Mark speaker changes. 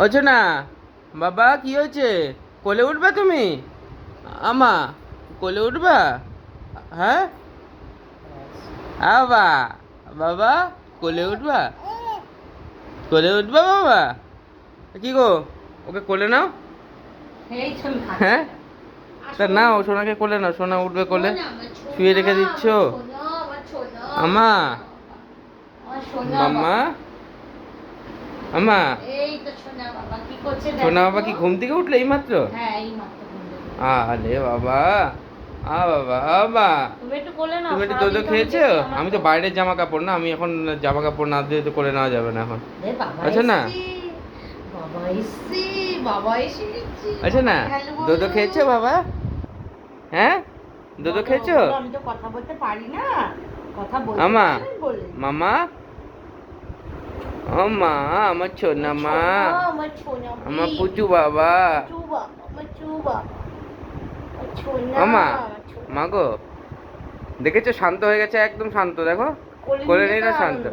Speaker 1: ওছো না। বাবা কি হয়েছে? কোলে উঠবে তুমি? আমা কোলে উঠবা? হ্যাঁ? আবা বাবা কোলে উঠবা? কোলে উঠবা বাবা? কি গো ওকে কোলে নাও। হ্যাঁ? তা
Speaker 2: আসো।
Speaker 1: নাও সোনাকে কোলে নাও সোনা উঠবে কোলে। শুয়ে রেখে দিচ্ছ? আমা। মাম্মা আমা
Speaker 2: এই তো শোনা বাবা কি করছে দেখো।
Speaker 1: সোনা বাবা কি ঘুম থেকে উঠলে এইমাত্র?
Speaker 2: হ্যাঁ এই মাত্র।
Speaker 1: আরে বাবা আ বাবা বাবা
Speaker 2: তুমি একটু কোলে নাও
Speaker 1: তুমি একটু দোদো খেয়েছো? আমি তো বাইরের জামা কাপড় না আমি এখন জামা কাপড় না দিয়ে তো করে নেওয়া যাবে না এখন।
Speaker 2: বাবা
Speaker 1: আছে না?
Speaker 2: বাবা এসেছে বাবা এসে
Speaker 1: আছে না
Speaker 2: বলো।
Speaker 1: খেয়েছো বাবা? হ্যাঁ?
Speaker 2: বলো,
Speaker 1: খেয়েছো?
Speaker 2: আমি তো কথা বলতে পারি না। কথা বলতে
Speaker 1: মামা ও মা আমার ছোনা মা
Speaker 2: আমার
Speaker 1: পুচু বাবা
Speaker 2: চুবা আমার চুবা আমার ছোনা,
Speaker 1: আমা
Speaker 2: আমার
Speaker 1: মা গো দেখেছ? শান্ত হয়ে গেছে? একদম শান্ত দেখো? কোলে
Speaker 2: নিয়ে
Speaker 1: নেই না শান্ত।